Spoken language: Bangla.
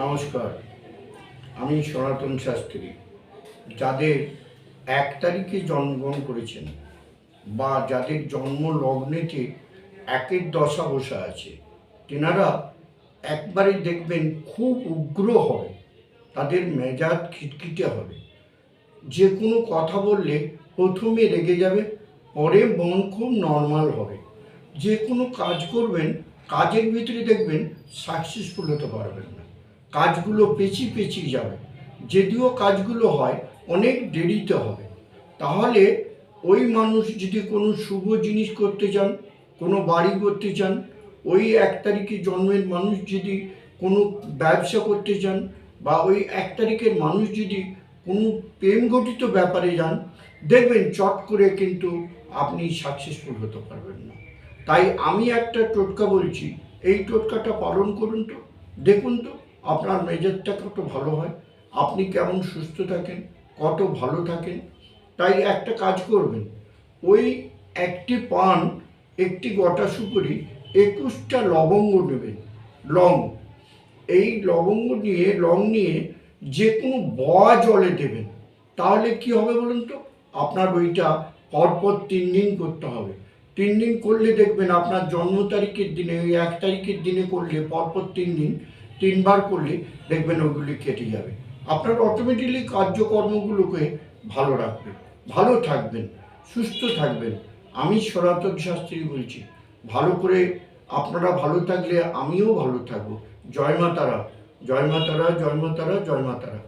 নমস্কার, আমি সনাতন শাস্ত্রী। যাদের এক তারিখে জন্মগ্রহণ করেছেন বা যাদের জন্ম লগ্নেতে একের দশা বসা আছে, তেনারা একবারে দেখবেন খুব উগ্র হবে তাদের মেজাজ খিটখিটে হবে। যে কোনো কথা বললে প্রথমে রেগে যাবে, পরে মন খুব নর্মাল হবে। যে কোনো কাজ করবেন, কাজের ভিতরে দেখবেন সাকসেসফুল হতে পারবেন না। কাজগুলো পেঁচি পেঁচি যাবে। যদিও কাজগুলো হয়, অনেক দেরিতে হবে। তাহলে ওই মানুষ যদি কোনো শুভ জিনিস করতে চান, কোনো বাড়ি করতে চান, ওই এক তারিখে জন্মের মানুষ যদি কোনো ব্যবসা করতে চান বা ওই এক তারিখের মানুষ যদি কোনো প্রেম ঘটিত ব্যাপারে যান, দেখবেন চট করে কিন্তু আপনি সাকসেসফুল হতে পারবেন না। তাই আমি একটা টোটকা বলছি, এই টোটকাটা পালন করুন তো, দেখুন তো। আপনার মেজাজটা কত ভালো হয়। আপনি কেমন সুস্থ থাকেন, কত ভালো থাকেন, তাই একটা কাজ করবেন। ওই একটি পান, একটি গোটা সুপুরি, একুশটা লবঙ্গ নেবেন লং। এই লবঙ্গ নিয়ে, লং নিয়ে যে কোনো বয়া জলে দেবেন। তাহলে কি হবে বলুন তো? আপনার ওইটা পরপর তিন দিন করতে হবে। তিন দিন করলে দেখবেন আপনার জন্ম তারিখের দিনে ওই এক তারিখের দিনে করলে পরপর তিন দিন তিনবার করলে দেখবেন ওগুলি কেটে যাবে। আপনার অটোমেটিকলি কার্যকর্মগুলোকে ভালো রাখবেন, ভালো থাকবেন, সুস্থ থাকবেন। আমি সনাতন শাস্ত্রী বলছি, ভালো করে আপনারা ভালো থাকলে আমিও ভালো থাকব। জয় মাতারা জয় মাতারা জয় মাতারা, জয় মা তারা